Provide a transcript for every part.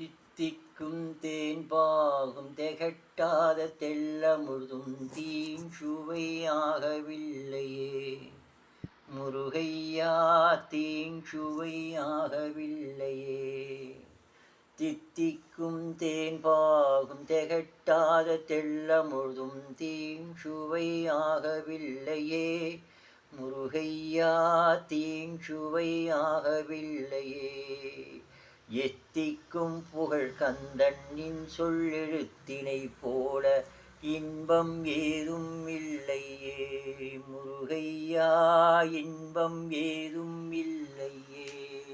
தித்திக்கும் தேன் பாகும் திகட்டாத தெள்ளமுழுதும் தீம் சுவையாகவில்லையே முருகையா தீம் சுவையாகவில்லையே தித்திக்கும் தேன் பாகும் திகட்டாத தெள்ளமுழுதும் தீம் சுவையாகவில்லையே முருகையா தீம் சுவையாகவில்லையே எத்திக்கும் புகழ் கந்தண்ணின் சொல்லெழுத்தினை போல இன்பம் ஏதும் இல்லையே. முருகையா இன்பம் ஏதும் இல்லையே.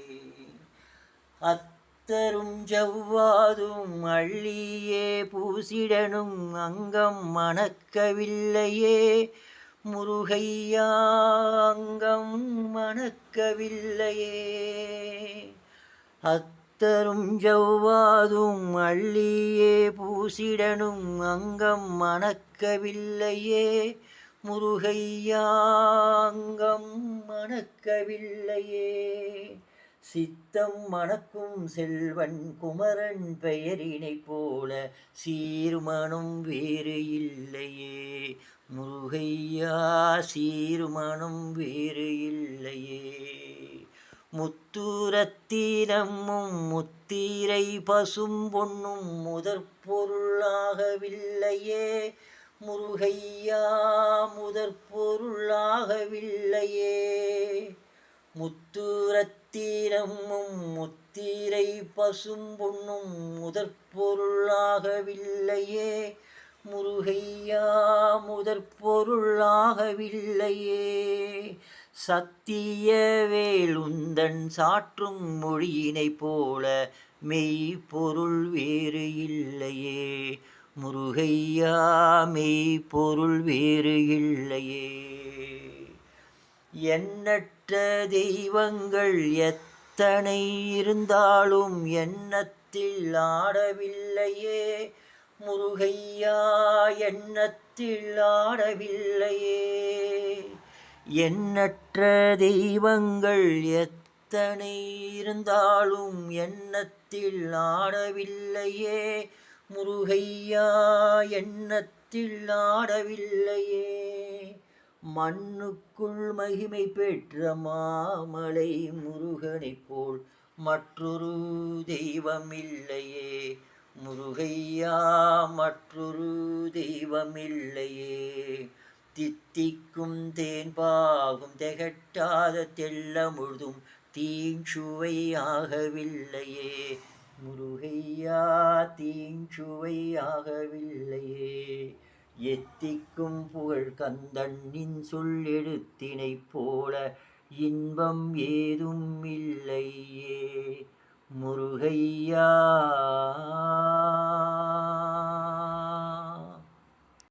அத்தரும் ஜவ்வாதும் அள்ளியே பூசிடனும் அங்கம் மணக்கவில்லையே. முருகையா அங்கம் மணக்கவில்லையே. அத் அத்தரும் ஜவ்வாதும் அள்ளியே பூசிடனும் அங்கம் மணக்கவில்லையே. முருகையா அங்கம் மணக்கவில்லையே. சித்தம் மணக்கும் செல்வன் குமரன் பெயரினை போல சீர்மனும் வேறு இல்லையே. முருகையா சீருமனும் வேறு இல்லையே. முத்துரத்தினமும் முத்திரை பசும் பொன்னும் முதற் பொருளாகவில்லையே முருகையா முதற் பொருளாகவில்லையே முத்துரத்தினமும் முத்திரை பசும் பொன்னும் முதற் பொருளாகவில்லையே முருகையா முதற் பொருளாகவில்லையே சத்திய வேலுந்தன் சாற்றும் மொழியினைப் போல மெய்ப்பொருள் வேறு இல்லையே. முருகையா மெய்ப்பொருள் வேறு இல்லையே. எண்ணற்ற தெய்வங்கள் எத்தனை இருந்தாலும் எண்ணத்தில் ஆடவில்லையே. முருகையா எண்ணத்தில் ஆடவில்லையே. எண்ணற்ற தெய்வங்கள் எத்தனை இருந்தாலும் எண்ணத்தில் ஆடவில்லையே. முருகையா எண்ணத்தில் ஆடவில்லையே. மண்ணுக்குள் மகிமை பெற்ற மாமலை முருகனைப் போல் மற்றொரு தெய்வமில்லையே. முருகையா மற்றொரு தெய்வமில்லையே. தித்திக்கும் தேன் பாகும் திகட்டாத தெள்ளமுழுதும் தீஞ்சுவையாகவில்லையே முருகையா தீஞ்சுவையாகவில்லையே எத்திக்கும் புகழ் கந்தண்ணின் சொல்லெழுத்தினைப் போல இன்பம் ஏதும் இல்லையே. முருகையா